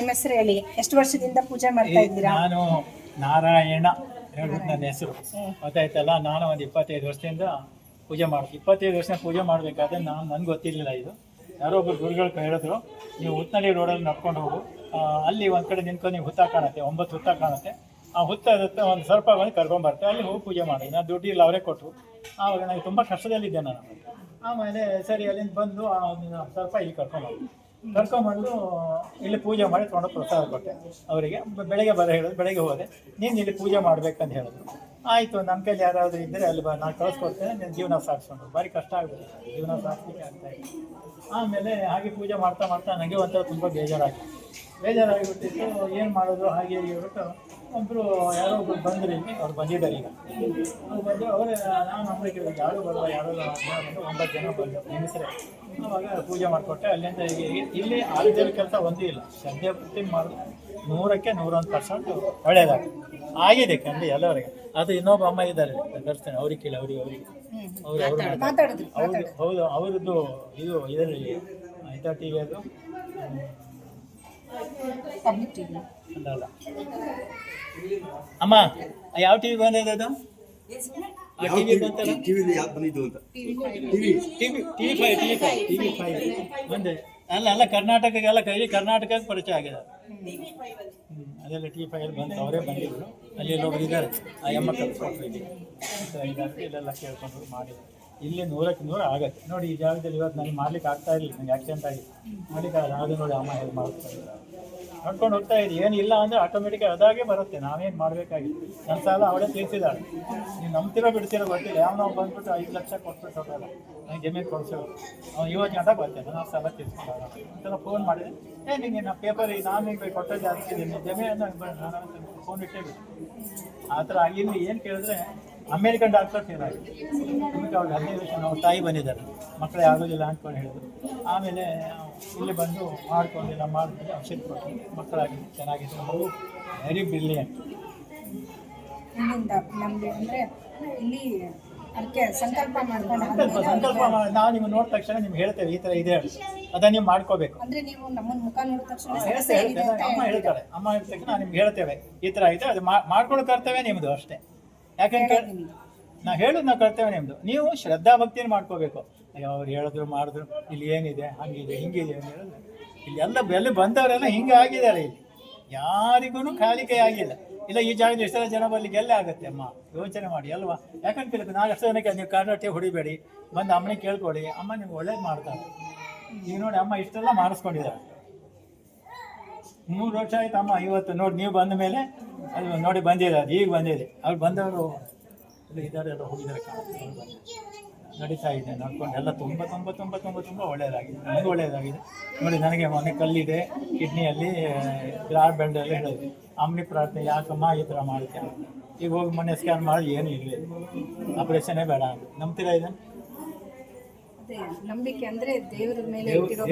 ನಿಮ್ಮ ಹೆಸರು ಹೇಳಿ ಎಷ್ಟು ವರ್ಷದಿಂದ ಪೂಜೆ ಮಾಡ್ತಾ ಇದ್ದೀರಾ? ನಾನು ನಾರಾಯಣ ಹೇಳೋದು ನನ್ನ ಹೆಸರು. ಗೊತ್ತಾಯ್ತಲ್ಲ? ನಾನು ಒಂದು ಇಪ್ಪತ್ತೈದು ವರ್ಷದಿಂದ ಪೂಜೆ ಮಾಡ್ತೀನಿ. ಇಪ್ಪತ್ತೈದು ವರ್ಷ ಪೂಜೆ ಮಾಡಬೇಕಾದ್ರೆ ನಾನು ನನಗೆ ಗೊತ್ತಿರಲಿಲ್ಲ ಇದು. ಯಾರೋ ಒಬ್ಬರು ಗುರುಗಳು ಹೇಳಿದ್ರು ನೀವು ಹುತ್ತನಳ್ಳಿ ರೋಡಲ್ಲಿ ನಡ್ಕೊಂಡು ಹೋಗು. ಅಲ್ಲಿ ಒಂದು ಕಡೆ ನಿಂತ್ಕೊಂಡು ನೀವು ಹುತ್ತ ಕಾಣುತ್ತೆ ಒಂಬತ್ತು ಹುತ್ತ ಕಾಣುತ್ತೆ. ಆ ಹುತ್ತ ಒಂದು ಸ್ವಲ್ಪ ಬಂದು ಕರ್ಕೊಂಬರ್ತೆ ಅಲ್ಲಿ ಹೋಗಿ ಪೂಜೆ ಮಾಡಿ. ನಾನು ದುಡ್ಡಿಲ್ಲ ಅವರೇ ಕೊಟ್ಟರು ಆವಾಗ ನನಗೆ ತುಂಬ ಕಷ್ಟದಲ್ಲಿದ್ದೆ ನಾನು. ಆಮೇಲೆ ಸರಿ ಅಲ್ಲಿಂದ ಬಂದು ಸ್ವಲ್ಪ ಇಲ್ಲಿ ಕರ್ಕೊಂಬಂದು. ಕರ್ಕೊಂಬಂದು ಇಲ್ಲಿ ಪೂಜೆ ಮಾಡಿ ತೊಗೊಂಡು ಪ್ರಸಾದ ಕೊಟ್ಟೆ. ಅವರಿಗೆ ಬೆಳಗ್ಗೆ ಬರ ಹೇಳಿದ್ರು ಬೆಳಗ್ಗೆ ಹೋದೆ. ನೀನು ಇಲ್ಲಿ ಪೂಜೆ ಮಾಡ್ಬೇಕಂತ ಹೇಳಿದ್ರು. ಆಯಿತು ನಮ್ಮ ಕೈಲಿ ಯಾರಾದರೂ ಇದ್ದರೆ ಅಲ್ಲಿ ಬ ನಾನು ಕಳಿಸ್ಕೊಡ್ತೇನೆ, ನೀನು ಜೀವನ ಸಾಗಿಸ್ಕೊಂಡು ಭಾರಿ ಕಷ್ಟ ಆಗುತ್ತೆ ಜೀವನ ಸಾಗಿಸ್ಲಿಕ್ಕೆ ಅಂತ ಆಮೇಲೆ ಹಾಗೆ ಪೂಜೆ ಮಾಡ್ತಾ ಮಾಡ್ತಾ ನನಗೆ ಒಂಥರ ತುಂಬ ಬೇಜಾರಾಗಿತ್ತು ಬೇಜಾರಾಗಿಬಿಟ್ಟಿತ್ತು ಏನು ಮಾಡೋದು ಹೀಗೆ ಹೇಳ್ಬಿಟ್ಟು ಒಬ್ಬರು ಯಾರೋ ಒಬ್ರು ಬಂದ್ರಿ ಅವ್ರು ಬಂದಿದ್ದಾರೆ ಈಗ. ಅವ್ರು ಬಂದು ಅವರೇ ನಾನು ಕೇಳಿದ್ರು ಯಾರು ಬರುವ ಯಾರು ಬಂದು ಒಂಬತ್ತು ಜನ ಬಂದು ಹೆಂಗಸರೇ. ಅವಾಗ ಪೂಜೆ ಮಾಡಿಕೊಟ್ಟೆ ಅಲ್ಲಿಂದ ಈಗ ಇಲ್ಲಿ ಆರೋಗ್ಯದ ಕೆಲಸ ಒಂದೂ ಇಲ್ಲ. ಶ್ರದ್ಧೆ ಭಕ್ತಿ ಮಾಡಿ ನೂರಕ್ಕೆ ನೂರೊಂದು ಪರ್ಸೆಂಟ್ ಒಳ್ಳೆಯದಾಗಿದೆ ಆಗಿದೆ ಕಂಡು ಎಲ್ಲರಿಗೆ ಅದು ಇನ್ನೊಬ್ಬ ಅಮ್ಮ ಇದ್ದಾರೆ ದರ್ಶನ ಅವ್ರಿಗೆ ಕೇಳಿ ಅವ್ರಿಗೆ ಅವ್ರಿಗೆ. ಅವ್ರು ಅವ್ರು. ಹೌದು ಹೌದು ಅವರದ್ದು ಇದು ಇದರಲ್ಲಿ ಐತಾ ಟಿ ವಿ ಅದು? ಪಬ್ಲಿಕ್ ಟಿವಿ ಅಮ್ಮ ಯಾವ ಟಿ ವಿ ಬಂದಿದೆ ಅದು ಆ ಟಿ ವಿ ಬಂತಲ್ಲ ಟಿವಿಲಿ ಯಾಕೆ ಬಂದಿದ್ದು ಅಂತ T V T V five T V five T V five ಬಂದೆ ಅಲ್ಲ ಅಲ್ಲ ಕರ್ನಾಟಕಕ್ಕೆಲ್ಲ ಕೈಲಿ ಕರ್ನಾಟಕಕ್ಕೆ ಪರಿಚಯ ಆಗಿದೆ ಅದೆಲ್ಲ ಟಿ ಫೈವ್ ಬಂತು ಅವರೇ ಬಂದಿದ್ರು ಅಲ್ಲಿ ಒಬ್ಬರು ಇದ್ದಾರೆ ಆ ಎಮ್ಮ ಅಂತ ಇಲ್ಲೆಲ್ಲ ಕೇಳ್ಕೊಂಡು ಮಾಡಿದ್ರು ಇಲ್ಲಿ ನೂರಕ್ಕೆ ನೂರ ಆಗತ್ತೆ ನೋಡಿ ಈ ಜಾಗದಲ್ಲಿ ಇವತ್ತು ನನಗೆ ಮಾಡ್ಲಿಕ್ಕೆ ಆಗ್ತಾ ಇರಲಿಲ್ಲ ನನಗೆ ಆಕ್ಸಿಡೆಂಟ್ ಆಗಿ ಮಾಡ್ಲಿಕ್ಕೆ ಆಗಲ್ಲ ಅದು ನೋಡಿ ಅಮ್ಮ ಹೆಲ್ಪ್ ಮಾಡ್ತಾರೆ ನಡ್ಕೊಂಡು ಹೋಗ್ತಾ ಇದ್ದೀವಿ ಏನಿಲ್ಲ ಅಂದರೆ ಆಟೋಮೆಟಿಕ್ ಅದಾಗೆ ಬರುತ್ತೆ. ನಾವೇನು ಮಾಡಬೇಕಾಗಿತ್ತು. ನನ್ನ ಸಾಲ ಅವಳೇ ತೀರಿಸಿದಾಳೆ. ನೀವು ನಂಬ್ತಿರೋ ಬಿಡ್ತಿರೋ ಗೊತ್ತಿಲ್ಲ. ಯಾವ ನಾವು ಬಂದ್ಬಿಟ್ಟು ಐದು ಲಕ್ಷ ಕೊಟ್ಬಿಟ್ಟು ಹೋಗಲ್ಲ ನನಗೆ ಜಮೀನು ಕೊಡಿಸೋದು ಅವ್ನು ಇವತ್ತು ಗಂಟೆ ಬರ್ತೇನೆ. ನಾವು ಸಾಲ ತೀರಿಸ್ಕೊಳ್ಳೋಣ ಅಂತೆಲ್ಲ ಫೋನ್ ಮಾಡಿದೆ. ಏ, ನಿಂಗೆ ನಾ ಪೇಪರ್ ನಾನು ನಿಮಗೆ ಕೊಟ್ಟದ್ದು ಅದಕ್ಕೆ ನಿನ್ನ ಜಮೀನು ನಾನು ಫೋನ್ ಇಟ್ಟೇ ಬಿಟ್ಟು ಆ ಥರ ಇಲ್ಲಿ ಏನು ಕೇಳಿದ್ರೆ ಅಮೇರಿಕನ್ ಡಾಕ್ಟರ್ ಕೇಳಿದ್ರು ನಿಮಗೆ ಅವ್ರಿಗೆ ಹದಿನೈದು ವರ್ಷ ನಾವು ತಾಯಿ ಬಂದಿದ್ದಾರೆ. ಮಕ್ಕಳೇ ಆಗೋದಿಲ್ಲ ಅಂದ್ಕೊಂಡು ಹೇಳಿದ್ರು. ಆಮೇಲೆ ಇಲ್ಲಿ ಬಂದು ಮಾಡ್ಕೊಂಡಿಲ್ಲ ಮಾಡಿದ್ರೆ ಔಷಧಿ ಕೊಟ್ಟು ಮಕ್ಕಳಾಗಿ ಚೆನ್ನಾಗಿದೆ ಅವರು ವೆರಿ ಬ್ರಿಲಿಯಂಟ್ ಇಲ್ಲಿಂದ ನಮ್ಗೆ ಅಂದ್ರೆ ಇಲ್ಲಿ ಅದಕ್ಕೆ ಸಂಕಲ್ಪ ಮಾಡ್ಕೊಂಡು ಸಂಕಲ್ಪ ಮಾಡಿ ನಾವು ನಿಮ್ಗೆ ನೋಡಿದ ತಕ್ಷಣ ನಿಮ್ಗೆ ಹೇಳ್ತೇವೆ ಈ ಥರ ಇದೆ ಹೇಳಿ ಅದನ್ನ ನೀವು ಮಾಡ್ಕೋಬೇಕು. ಅಂದ್ರೆ ನೀವು ನಮ್ಮನ್ನ ಮುಖ ನೋಡಿದ ತಕ್ಷಣ ಹೇಳ್ತೇವೆ ಹೇಳ್ತೇವೆ ಅಮ್ಮ ಹೇಳ್ತೀರಾ. ಅಮ್ಮ ಹೇಳಿದ ತಕ್ಷಣ ನಾನು ನಿಮ್ಗೆ ಹೇಳ್ತೇವೆ. ಈ ಥರ ಐತೆ ಅದು ಮಾಡ್ಕೊಳ್ಳೋ ಕರ್ತವ್ಯ ನಿಮ್ಮದು ಅಷ್ಟೇ. ಯಾಕಂದ್ರೆ ನಿಮ್ದು. ನಾ ಹೇಳೋದು ನಾ ಕರ್ತವ್ಯ ನಿಮ್ಮದು ನೀವು ಶ್ರದ್ಧಾ ಭಕ್ತಿಯನ್ನು ಮಾಡ್ಕೋಬೇಕು. ಅಯ್ಯೋ, ಅವ್ರು ಹೇಳಿದ್ರು, ಮಾಡಿದ್ರು, ಇಲ್ಲಿ ಏನಿದೆ, ಹಂಗಿದೆ, ಹಿಂಗಿದೆ ಅಂತ ಹೇಳಿದ್ರೆ ಇಲ್ಲಿ ಎಲ್ಲ ಬೆಲೆ ಬಂದವರೆಲ್ಲ ಹಿಂಗೆ ಆಗಿದ್ದಾರೆ ಇಲ್ಲಿ. ಯಾರಿಗೂ ಖಾಲಿ ಕೈ ಆಗಿಲ್ಲ. ಇಲ್ಲ, ಈ ಜಾಗದಲ್ಲಿ ಎಷ್ಟೆಲ್ಲ ಜನ ಬರ್ಲಿಕ್ಕೆ ಗೆಲ್ಲೆ ಆಗುತ್ತೆ, ಅಮ್ಮ. ಯೋಚನೆ ಮಾಡಿ, ಅಲ್ವಾ? ಯಾಕಂತ ಕೇಳಿದ್ರೆ ನಾನು ಎಷ್ಟು ಜನಕ್ಕೆ ನೀವು ಕಾರ್ನಾಟೆ ಹೊಡಿಬೇಡಿ. ಬಂದು ಅಮ್ಮನಿಗೆ ಕೇಳ್ಕೊಡಿ ಅಮ್ಮ ನಿಮ್ಗೆ ಒಳ್ಳೇದು ಮಾಡ್ತಾರೆ. ನೀವು ನೋಡಿ, ಅಮ್ಮ ಇಷ್ಟೆಲ್ಲ ಮಾಡಿಸ್ಕೊಂಡಿದ್ದಾರೆ. ಮೂರು ವರ್ಷ ಆಯ್ತು, ಅಮ್ಮ ಇವತ್ತು ನೋಡಿ, ನೀವು ಬಂದ ಮೇಲೆ, ಅದು ನೋಡಿ ಬಂದಿದೆ ಅದು ಈಗ ಬಂದಿದೆ. ಅವ್ರು ಬಂದವರು ಇಲ್ಲಿ ಇದ್ದಾರೆ ಎಲ್ಲ ಹೋಗಿದ್ದಾರೆ ಬಂದಿದ್ದಾರೆ. ನಡೀತಾ ಇದೆ. ನಡ್ಕೊಂಡು ಎಲ್ಲ ತುಂಬ ತುಂಬ ತುಂಬ ತುಂಬ ತುಂಬ ಒಳ್ಳೆಯದಾಗಿದೆ. ನನಗೆ ಒಳ್ಳೆಯದಾಗಿದೆ. ನೋಡಿ ನನಗೆ ಮೊನ್ನೆ ಕಲ್ಲಿದೆ. ಕಿಡ್ನಿಯಲ್ಲಿ ಬ್ಲಾಡ್ ಬೆಂಡ್ ಎಲ್ಲ ಹೇಳಿದೆ ಅಮ್ಮನಿ ಪ್ರಾರ್ಥನೆ ಯಾಕಮ್ಮ ಈ ಥರ ಮಾಡುತ್ತೆ ಈಗ ಹೋಗಿ ಮೊನ್ನೆ ಸ್ಕ್ಯಾನ್ ಮಾಡಿ ಏನೂ ಇರಲಿಲ್ಲ ಆಪ್ರೇಷನ್ನೇ ಬೇಡ ನಂಬ್ತೀರ ಇದನ್ನು? ನಂಬಿಕೆ ಅಂದ್ರೆ ದೇವರ ಮೇಲೆ ಇದು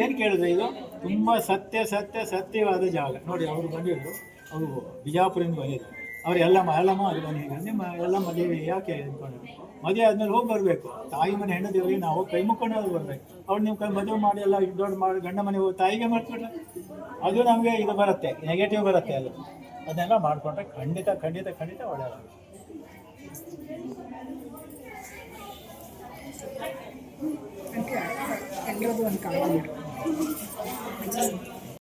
ಏನು ಕೇಳಿದ್ರೆ ಇದು? ತುಂಬ ಸತ್ಯ ಸತ್ಯ ಸತ್ಯವಾದ ಜಾಗ. ನೋಡಿ ಅವರು ಬಂದಿದ್ರು. ಅವರು ಬಿಜಾಪುರಿಂದ ಬಂದಿದ್ರು ಅವ್ರು ಎಲ್ಲಮ್ಮ ಎಲ್ಲಮ್ಮ ಅದು ಈಗ ನಿಮ್ಮ ಎಲ್ಲ ಮದುವೆ ಯಾಕೆ ಅಂದ್ಕೊಂಡು ಮದುವೆ ಆದ್ಮೇಲೆ ಹೋಗಿ ಬರಬೇಕು. ತಾಯಿ ಮನೆ ಹೆಣ್ಣು ದೇವರಿಗೆ ನಾವು ಕೈ ಮುಕ್ಕೊಂಡು ಹೋಗಿ ಬರ್ಬೇಕು. ಅವ್ರು ನಿಮ್ಮ ಕೈ ಮದುವೆ ಮಾಡಿ ಎಲ್ಲ ದೊಡ್ಡ ಮಾಡಿ ಗಂಡ ಮನೆ ಹೋಗಿ ತಾಯಿಗೆ ಮಾಡ್ಕೊಂಡ್ರೆ ಅದು ನಮಗೆ ಇದು ಬರುತ್ತೆ. ನೆಗೆಟಿವ್ ಬರುತ್ತೆ ಅಲ್ಲಿ ಅದನ್ನೆಲ್ಲ ಮಾಡಿಕೊಂಡ್ರೆ ಖಂಡಿತ ಖಂಡಿತ ಖಂಡಿತ ಎಲ್ಲರದು ಒಂದು ಕಾಲ